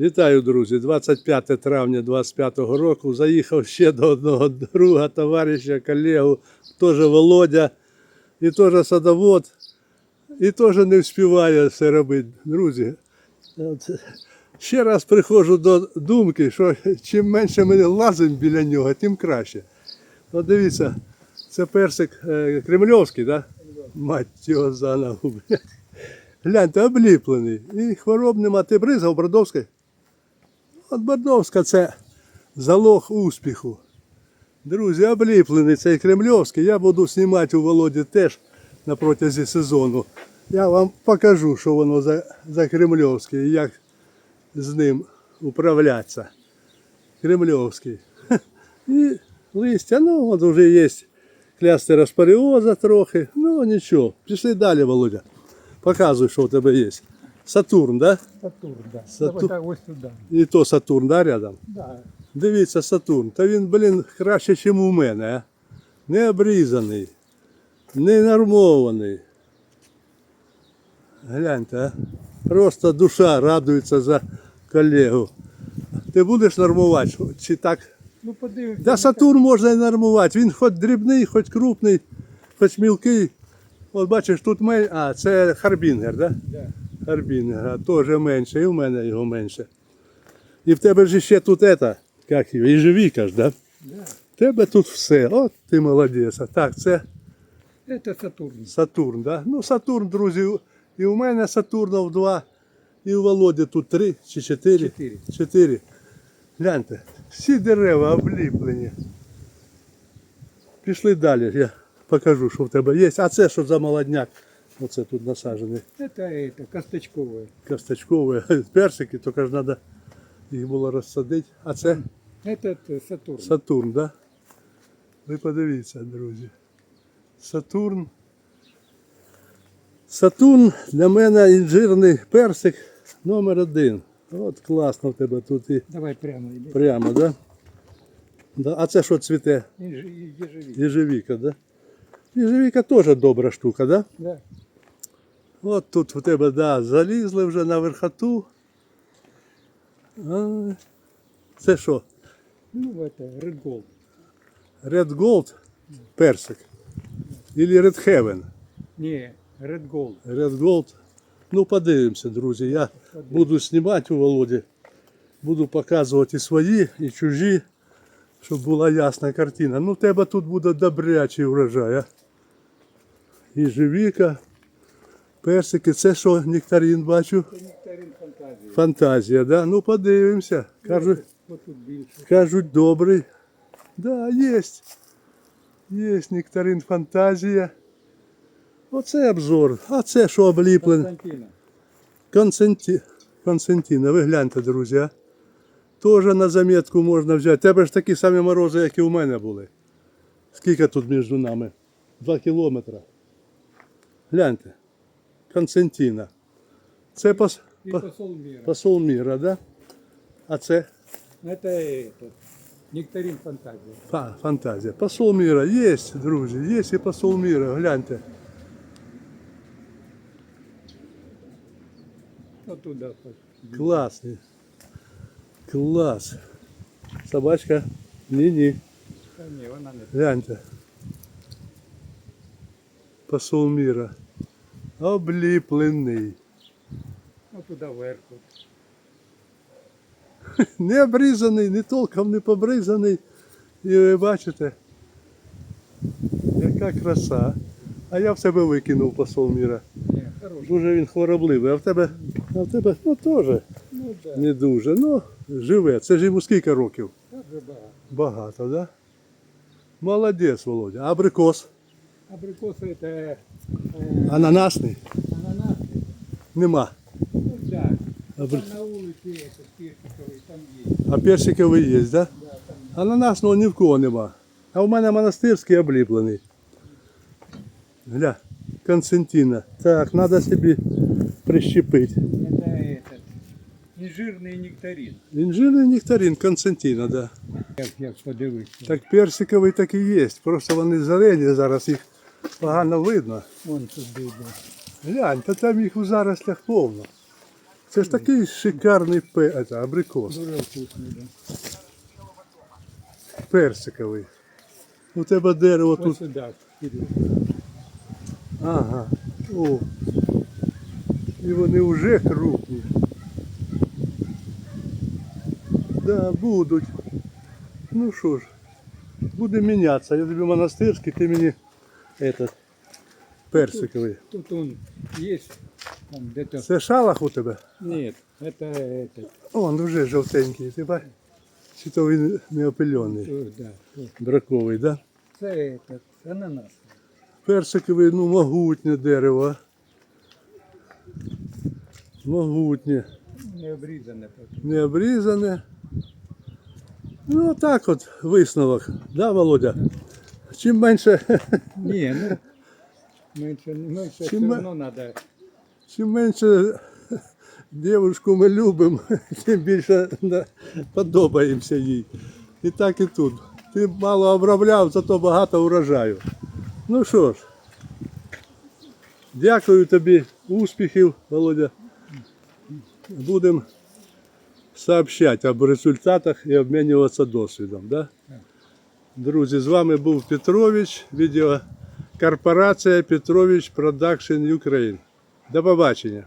Вітаю, друзі! 25 травня 25 року. Заїхав ще до одного друга, товариша, колегу, теж Володя, і теж садовод, і теж не вспіває все робити. Друзі, ще раз приходжу до думки, що чим менше ми лазимо біля нього, тим краще. От дивіться, це персик е, кремльовський. Да? Мать його за ногу. Гляньте, обліплений. І хвороб нема. Ти бризав Бродовський? От Бордовська це залог успіху. Друзі, обліплений цей кремльовський. Я буду знімати у Володі теж на протязі сезону. Я вам покажу, що воно за, за кремльовський і як з ним управлятися. Кремльовський. І листя, ну от вже є клястер аспаріоза трохи. Ну нічого. Пішли далі, Володя. Показуй, що у тебе є. Сатурн? Да? Сатурн, да. Сатурн. Давай ось туди. І то Сатурн, да, рядом? Да. Дивіться, Сатурн. Та він, блін, краще, ніж у мене. А? Не обрізаний, не нормований. Гляньте, а? Просто душа радується за колегу. Ти будеш нормувати? Чи так? Ну подивимося. Да Сатурн можна і нормувати. Він хоч дрібний, хоч крупний, хоч мілкий. От бачиш, тут мен... А, це Харбінгер, так? Да? Да. Харбінгера теж менше, і в мене його менше. І в тебе ж ще тут ета, як його, їжевіка ж, да? В тебе тут все. От ти молодець. Так, це Это Сатурн. Сатурн, да? Ну, Сатурн, друзі, і у мене Сатурнов два, і у Володі тут три чи чотири. Чотири. Чотири. Гляньте, всі дерева обліплені. Пішли далі, я покажу, що в тебе є. А це що за молодняк? Оце тут насаджений. Это это косточковое. Косточкові персики, тільки ж треба їх було розсадити. А це Этот э, Сатурн. Сатурн, да? Ви подивіться, друзі. Сатурн. Сатурн для мене інжирний персик номер один. От класно в тебе тут і Давай прямо йди. прямо, да? да? А це що цвіте? Ежевик. Єжевіка, да? Єжевіка теж добра штука, да? Да. От тут у тебе, да, залізли вже на верхоту. А, це що? Ну это Red Gold. Red Gold персик. Или Red Heaven. Не, Red Gold. Red Gold. Ну, подивимося, друзі. Я буду знімати у Володі. Буду показувати і свої, і чужі, щоб була ясна картина. Ну, в тебе тут буде добрячий врожай. А? Їжевіка, персики. Це що, нектарин бачу? Це нектарин фантазії. Фантазія, да? Ну, подивимося. Кажуть. Кажуть, добрий. Да, є. Є нектарин фантазія. Оце обзор. А це що обліплене? Константина. Константина. Ви гляньте, друзі. Теж на заметку можна взяти. Тебе ж такі самі морози, як і у мене були. Скільки тут між нами? Два кілометри. Гляньте. Константина. Це пос... І по- посол мира. посол міра, да? А це? Это этот. Нектарин фантазии. Фа- Фантазія. Посол міра є, друзі, є і посол міра, гляньте. Вот туда. вот. Класний. Клас. Собачка. Ні-ні. Та ні, вона не. Гляньте. Посол міра. Обліплений. Вот туда вверху. Не обрізаний, не толком не побризаний. І ви бачите, яка краса. А я в себе викинув посол міра. Дуже він хворобливий, а в тебе, а в тебе ну теж. Ну да. Не дуже. Ну, живе. Це ж йому скільки років? Так же багато. Багато, так? Да? Молодець, Володя. Абрикос. Абрикосы это э, Ананасний? ананас. Нема. Ну да. Абри... Там на улице это персиковый, там есть. А персиковий є, так? Да? Да, там Ананасного ні в кого нема. А в мене монастирський обліплений. Гля, Константина. Так, треба собі прищепити. это этот інжирний нектарин. Інжирний нектарин Константина, да. Як я подивився. Так персиковий так і є. Просто вони зелені, зараз їх погано видно. Вон тут буде. Глянь, та там їх у зарослях повно. Це ж такий шикарний пе... це, абрикос, Дуже вкусний, да. персиковий. У тебе дерево Ось тут. сюди. Ага. О. І вони вже крупні. Да, будуть. Ну що ж, буде мінятися. Я тобі монастирський, ти мені этот, персиковий. Тут он есть, там где-то... Це шалах у тебе? Нет, это этот, Он вже жовтенький, ти бачиш? Чи то він не опильоний. о, да, о. Браковий, да? Це этот, ананас. Персиковий, ну, могутнє дерево. Могутнє. Не обрізане поки. не обрізане. Ну, так от висновок, да, Володя? Чим менше, Ні, ну, менше, менше все Чим одно надо. чим менше дівчинку ми любимо, тим більше да, подобаємося їй. І так і тут. Ти мало обробляв, зато багато урожаю. Ну що ж, дякую тобі, успіхів, Володя. Будемо сообщати об результатах і обмінюватися досвідом. Да? Друзі, з вами був Петрович, відеокорпорація Петрович Продакшн Україн. До побачення.